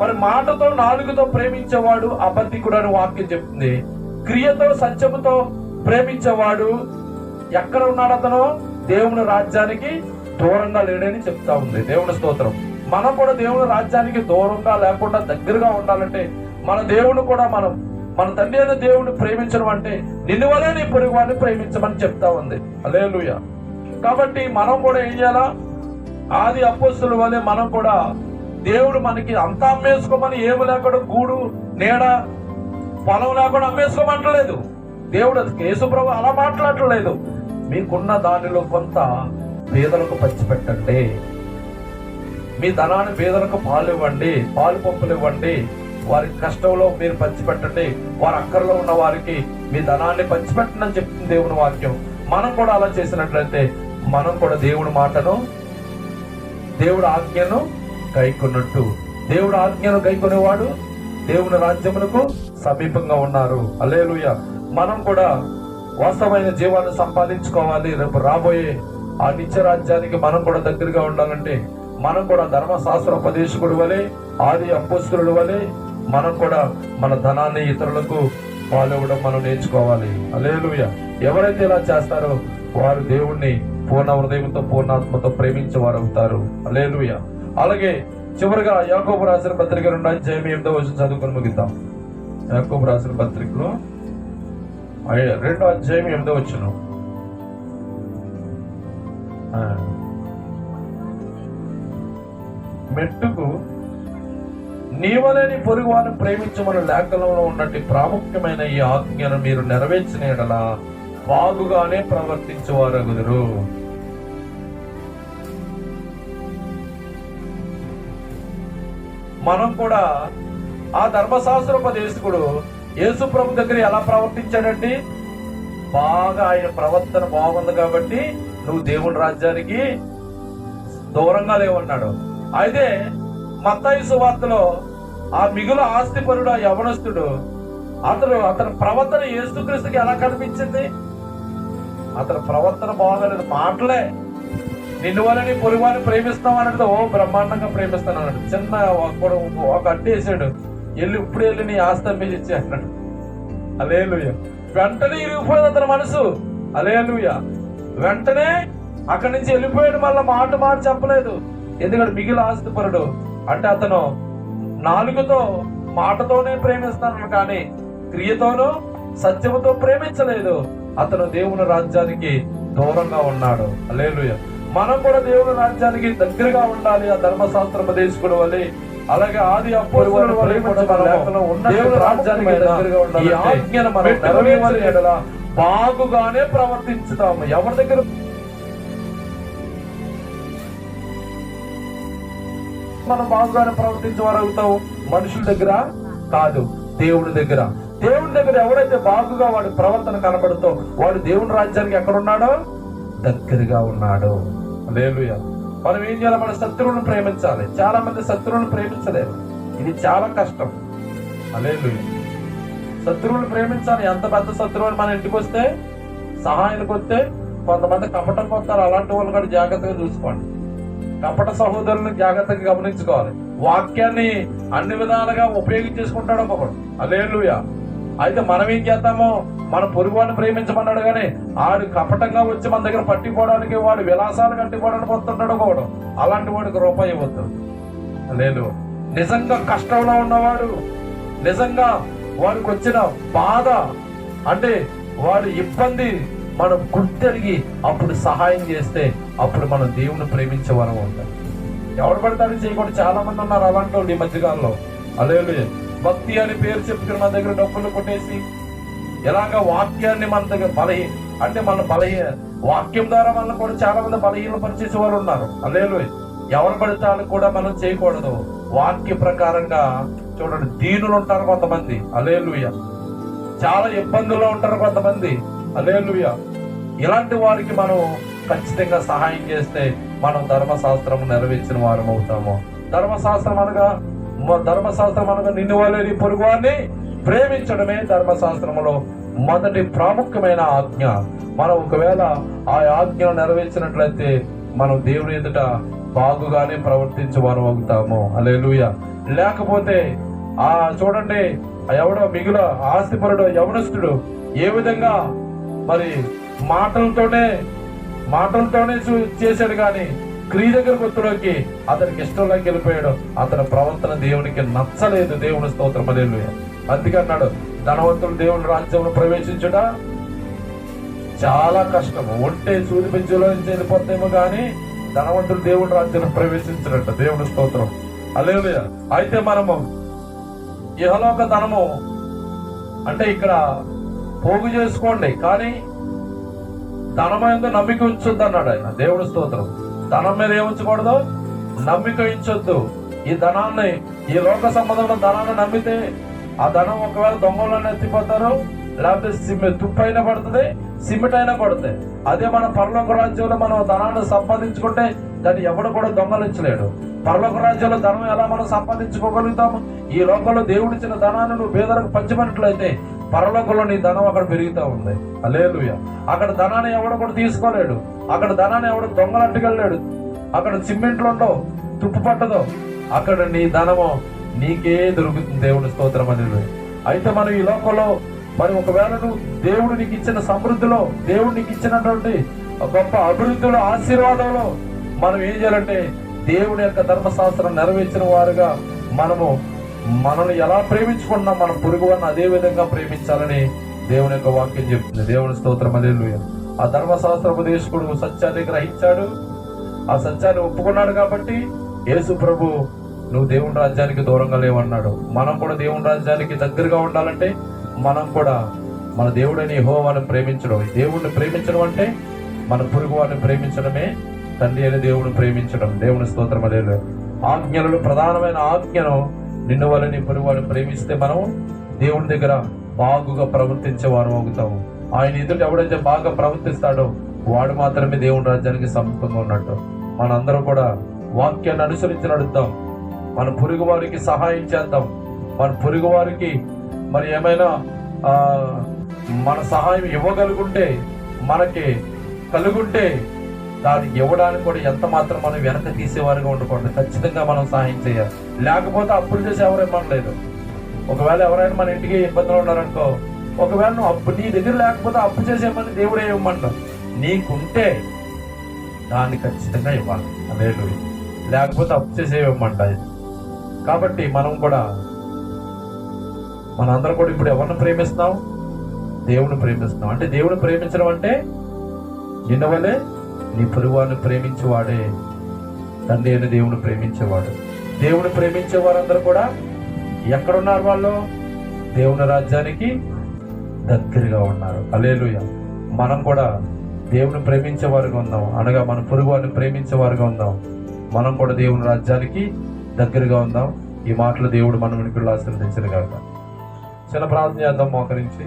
మరి మాటతో నాలుగుతో ప్రేమించేవాడు అబద్ధికుడు అని వాక్యం చెప్తుంది. క్రియతో సత్యముతో ప్రేమించేవాడు ఎక్కడ ఉన్నాడు అతను? దేవుని రాజ్యానికి దూరంగా లేడని చెప్తా ఉంది. దేవుని స్తోత్రం. మనం కూడా దేవుని రాజ్యానికి దూరంగా లేకుండా దగ్గరగా ఉండాలంటే మన దేవుని కూడా మనం మన తండ్రి అయిన దేవుని ప్రేమించడం అంటే నిన్ను వలే నీ పొరుగు వాడిని ప్రేమించమని చెప్తా ఉంది. అలేలుయ కాబట్టి మనం కూడా ఏం చేయాలా? ఆది అపోస్తుల వలె మనం కూడా దేవుడు మనకి అంతా అమ్మేసుకోమని ఏమి లేకుండా గూడు నీడ పొలం లేకుండా అమ్మేసుకోమంటలేదు. దేవుడు యేసుప్రభు అలా మాట్లాడలేదు మీకున్న దానిలో కొంత పేదలకు పంచిపెట్టండి. మీ ధనాన్ని పేదలకు పాలు ఇవ్వండి పాలు పప్పులు ఇవ్వండి వారి కష్టంలో మీరు పంచిపెట్టండి. వారి అక్కర్లో ఉన్న వారికి మీ ధనాన్ని పంచిపెట్టండి అని చెప్తుంది దేవుని వాక్యం. మనం కూడా అలా చేసినట్లయితే మనం కూడా దేవుడి మాటను దేవుడు ఆజ్ఞను గైకొన్నట్టు దేవుడు ఆజ్ఞను గైకొనేవాడు. దేవుని రాజ్యమునకు సమీపంగా ఉన్నారు. అలేలుయ మనం కూడా వాస్తవమైన జీవాన్ని సంపాదించుకోవాలి. రేపు రాబోయే ఆ నిత్య రాజ్యానికి మనం కూడా దగ్గరగా ఉండాలంటే మనం కూడా ధర్మశాస్త్ర ఉపదేశకుడు వలె ఆది అపోస్తుడు వలె మనం కూడా మన ధనాన్ని ఇతరులకు పాలివ్వడం మనం నేర్చుకోవాలి. అలేలుయ ఎవరైతే ఇలా చేస్తారో వారు దేవుణ్ణి పూర్ణ హృదయంతో పూర్ణాత్మతో ప్రేమించే వారు అవుతారు అలేలుయ అలాగే చివరిగా యాకోబు రాసిన పత్రిక రెండు అధ్యాయం ఎనిమిదో వచ్చిన చదువుకొని ముగిద్దాం. యాకోబు రాసిన పత్రికలో రెండో అధ్యాయం ఎనిమిదో వచ్చును ఆ. మెట్టుకు నీవలేని పొరుగు వారిని ప్రేమించమని లేఖనంలో ఉన్నట్టు ప్రాముఖ్యమైన ఈ ఆజ్ఞను మీరు నెరవేర్చిన ఎడల బాగుగానే ప్రవర్తించేవారు మనం కూడా ఆ ధర్మశాస్త్రోపదేశకుడు యేసు ప్రభు దగ్గర ఎలా ప్రవర్తించాడండి? బాగా ఆయన ప్రవర్తన బాగుంది కాబట్టి నువ్వు దేవుని రాజ్యానికి దూరంగా లేవన్నాడు. అయితే మత్తాయి సువార్తలో ఆ మిగులు ఆస్తిపరుడు ఆ యవనస్తుడు అతను అతని ప్రవర్తన యేసుక్రీస్తుకి ఎలా కనిపించింది? అతని ప్రవర్తన బాగలేదు మాటలే నిన్ను వాళ్ళని పొరుగువాని ప్రేమిస్తాం అన్నట్టు ఓ బ్రహ్మాండంగా ప్రేమిస్తాను అన్నాడు. చిన్న ఒక- ఒక అడ్డు వేసాడు. వెళ్ళి ఇప్పుడు వెళ్ళి నీ మీద ఇచ్చేసానట అన్నాడు అలేలుయ వెంటనే ఇరిగిపోయింది అతని మనసు. అలేలుయ వెంటనే అక్కడి నుంచి వెళ్ళిపోయాడు. మళ్ళీ మాట మాట చెప్పలేదు. ఎందుకంటే మిగిలిన ఆస్తిపరుడు అంటే అతను నాలుగుతో మాటతోనే ప్రేమిస్తాను కానీ క్రియతోనూ సత్యముతో ప్రేమించలేదు. అతను దేవుని రాజ్యానికి దూరంగా ఉన్నాడు. అలేలుయ మనం కూడా దేవుని రాజ్యానికి దగ్గరగా ఉండాలి ఆ ధర్మశాస్త్ర ఉపదేశకుడు వల్ల అలాగే ఆది దేవుని రాజ్యానికి దగ్గరగా ఉండాలి. ఆజ్ఞను మనం బాగుగానే ప్రవర్తించుతాము. ఎవరి దగ్గర మనం బాగుగానే ప్రవర్తించేవారు అవుతావు మనుషుల దగ్గర కాదు దేవుని దగ్గర. దేవుని దగ్గర ఎవరైతే బాగుగా వాడి ప్రవర్తన కనబడుతో వాడు దేవుని రాజ్యానికి ఎక్కడున్నాడో? దగ్గరగా ఉన్నాడు. లేలుయా మనం ఏం చేయాలి? మన శత్రువులను ప్రేమించాలి. చాలా మంది శత్రువులను ప్రేమించలేరు. ఇది చాలా కష్టం. అలేలు శత్రువులను ప్రేమించాలి. ఎంత పెద్ద శత్రువులు మన ఇంటికి వస్తే సహాయానికి వస్తే కొంతమంది కపటం కొత్తారు అలాంటి వాళ్ళు కూడా జాగ్రత్తగా చూసుకోండి. కపట సహోదరులను జాగ్రత్తగా గమనించుకోవాలి. వాక్యాన్ని అన్ని విధాలుగా ఉపయోగించేసుకుంటాడు ఒకడు అలేలుయా అయితే మనం ఏం చేద్దామో? మన పొరుగువాడిని ప్రేమించమన్నాడు కానీ ఆడు కపటంగా వచ్చి మన దగ్గర పట్టుకోవడానికి వాడు విలాసాలు కట్టుకోవడానికి వస్తుంటాడు ఒకడు. అలాంటి వాడికి రూపాయి ఇవ్వద్దు. లేదు నిజంగా కష్టంలో ఉన్నవాడు. నిజంగా వాడికి వచ్చిన బాధ. అంటే వాడి ఇబ్బంది మనం గుర్తెరిగి అప్పుడు సహాయం చేస్తే అప్పుడు మనం దేవుని ప్రేమించే వరం ఉంటాం ఎవడు పడతాడు చేయకూడదు. చాలా మంది ఉన్నారు అలాంటి వాళ్ళు ఈ మధ్యకాలంలో. అదే భక్తి అని పేరు చెప్పుకుని మన దగ్గర డబ్బులు కొట్టేసి ఎలాగ వాక్యాన్ని మన దగ్గర బలహీ అంటే మన బలహీ వాక్యం ద్వారా మనం కూడా చాలా మంది బలహీన పరిచేసే వాళ్ళు ఉన్నారు. అలేలు ఎవరు పడితే వాళ్ళు కూడా మనం చేయకూడదు. వాక్య ప్రకారంగా చూడండి దీనులు ఉంటారు కొంతమంది. అలేలుయ చాలా ఇబ్బందుల్లో ఉంటారు కొంతమంది. అలేలుయ ఇలాంటి వారికి మనం ఖచ్చితంగా సహాయం చేస్తే మనం ధర్మశాస్త్రం నెరవేర్చిన వారం అవుతాము ధర్మశాస్త్రం అనగా ధర్మశాస్త్రం అనగా నిన్ను వాళ్ళని పొరుగువాన్ని ప్రేమించడమే ధర్మశాస్త్రములో మొదటి ప్రాముఖ్యమైన ఆజ్ఞ. మనం ఒకవేళ ఆ ఆజ్ఞను నెరవేర్చినట్లయితే మనం దేవుని ఎదుట బాగుగానే ప్రవర్తించే వారు అవుతాము. అలెలుయ లేకపోతే ఆ చూడండి ఆ ఎవడో మిగుల ఆస్తిపరుడు యవనస్తుడు ఏ విధంగా మరి మాటలతోనే మాటలతోనే చూ- చేశాడు కానీ క్రియ దగ్గరకు వచ్చేలోకి అతనికి ఇష్టంలోకి వెళ్ళిపోయాడు. అతని ప్రవర్తన దేవునికి నచ్చలేదు. దేవుని స్తోత్రం. అలెలుయ అందుకే అన్నాడు ధనవంతుడు దేవుని రాజ్యంలో ప్రవేశించుట చాలా కష్టం. ఒంటే సూది పెంచులో నుంచి వెళ్ళిపోతేమో కానీ ధనవంతుడు దేవుని రాజ్యంలో ప్రవేశించడట దేవుని స్తోత్రం. అలేలుయ అయితే మనము ఇహలోక ధనము అంటే ఇక్కడ పోగు చేసుకోండి. కానీ ధనమైన నమ్మిక ఉంచుద్ది అన్నాడు ఆయన. దేవుడి స్తోత్రం. ధనం మీద ఏముంచకూడదు? నమ్మిక ఇచ్చొద్దు. ఈ ధనాన్ని ఈ లోక సంబంధమైన ధనాన్ని నమ్మితే ఆ ధనం ఒకవేళ దొంగలను ఎత్తిపోతారు. లేకపోతే సిమెంట్ తుప్పు అయినా పడుతుంది సిమెంట్ అయినా పడుతుంది. అదే మన పరలోక రాజ్యంలో మనం ధనాన్ని సంపాదించుకుంటే దాన్ని ఎవడు కూడా దొంగలించలేడు. పరలోక రాజ్యంలో ధనం ఎలా మనం సంపాదించుకోగలుగుతాము? ఈ లోకంలో దేవుడిచ్చిన ధనాన్ని నువ్వు పేదలకు పంచినట్లయితే పరలోకంలో నీ ధనం అక్కడ పెరుగుతూ ఉంది. అలేలుయ అక్కడ ధనాన్ని ఎవడు కూడా తీసుకోలేడు. అక్కడ ధనాన్ని ఎవడు దొంగలట్టుకెళ్ళలేడు అక్కడ సిమెంట్లు ఉండవు తుప్పు పట్టదు. అక్కడ నీ ధనము నీకే దొరుకుతుంది దేవుడి స్తోత్రం. అనేది అయితే మనం ఈ లోకంలో మరి ఒకవేళ నువ్వు దేవుడు నీకు ఇచ్చిన సమృద్ధిలో దేవుడు నీకు ఇచ్చినటువంటి గొప్ప అభివృద్ధిలో ఆశీర్వాదంలో మనం ఏం చేయాలంటే దేవుని యొక్క ధర్మశాస్త్రం నెరవేర్చిన వారుగా మనము మనల్ని ఎలా ప్రేమించుకుంటున్నాం మన పొరుగు వారిని అదే విధంగా ప్రేమించాలని దేవుని యొక్క వాక్యం చెప్తుంది. దేవుని స్తోత్రం అదే ఆ ధర్మశాస్త్ర ఉపదేశకుడు సత్యాన్ని గ్రహించాడు. ఆ సత్యాన్ని ఒప్పుకున్నాడు కాబట్టి యేసు ప్రభు నువ్వు దేవుని రాజ్యానికి దూరంగా లేవన్నాడు. మనం కూడా దేవుని రాజ్యానికి దగ్గరగా ఉండాలంటే మనం కూడా మన దేవుడిని హోవాన్ని ప్రేమించడం. దేవుడిని ప్రేమించడం అంటే మన పొరుగు వారిని ప్రేమించడమే తండ్రి అయిన దేవుడిని ప్రేమించడం. దేవుని స్తోత్రం అదే. ఆజ్ఞలలో ప్రధానమైన ఆజ్ఞను నిన్ను వల్ల నీ పొరుగు వారిని ప్రేమిస్తే మనం దేవుని దగ్గర బాగుగా ప్రవర్తించే వారు అవుతాము. ఆయన ఎదుట ఎవడైతే బాగా ప్రవర్తిస్తాడో వాడు మాత్రమే దేవుని రాజ్యానికి సమీపంగా ఉన్నట్టు. మనందరం కూడా వాక్యాన్ని అనుసరించి నడుద్దాం. మన పొరుగు వారికి సహాయం చేద్దాం. మన పొరుగు వారికి మరి ఏమైనా మన సహాయం ఇవ్వగలుగుంటే మనకి కలుగుంటే దానికి ఇవ్వడానికి కూడా ఎంత మాత్రం మనం వెనక తీసేవారుగా ఉండకూడదు. ఖచ్చితంగా మనం సహాయం చేయాలి. లేకపోతే అప్పులు చేసి ఎవరు ఇవ్వలేదు ఒకవేళ ఎవరైనా మన ఇంటికి ఇబ్బందులు ఉన్నారనుకో ఒకవేళ నువ్వు అప్పు నీ దగ్గర లేకపోతే అప్పు చేసేమని దేవుడే ఇవ్వమంటావు నీకుంటే దాన్ని ఖచ్చితంగా ఇవ్వాలి. అదేలు. లేకపోతే అప్పు చేసే ఇవ్వమంట కాబట్టి మనం కూడా మనందరం కూడా ఇప్పుడు ఎవరిని ప్రేమిస్తున్నాం? దేవుని ప్రేమిస్తున్నాం. అంటే దేవుని ప్రేమించడం అంటే నిన్న వలే నీ పొరుగువారిని ప్రేమించేవాడే తండ్రి అయిన దేవుని ప్రేమించేవాడు. దేవుని ప్రేమించే వారందరూ కూడా ఎక్కడున్నారు వాళ్ళు? దేవుని రాజ్యానికి దగ్గరగా ఉన్నారు. అలేలుయ మనం కూడా దేవుని ప్రేమించే వారుగా ఉందాం. అనగా మన పొరుగు వారిని ప్రేమించే వారుగా ఉందాం. మనం కూడా దేవుని రాజ్యానికి దగ్గరగా ఉందాం. ఈ మాటలు దేవుడు మనం వినికిళ్ళు ఆశీర్వదించిన కాక చిన్న ప్రార్థన చేద్దాం మోకరించి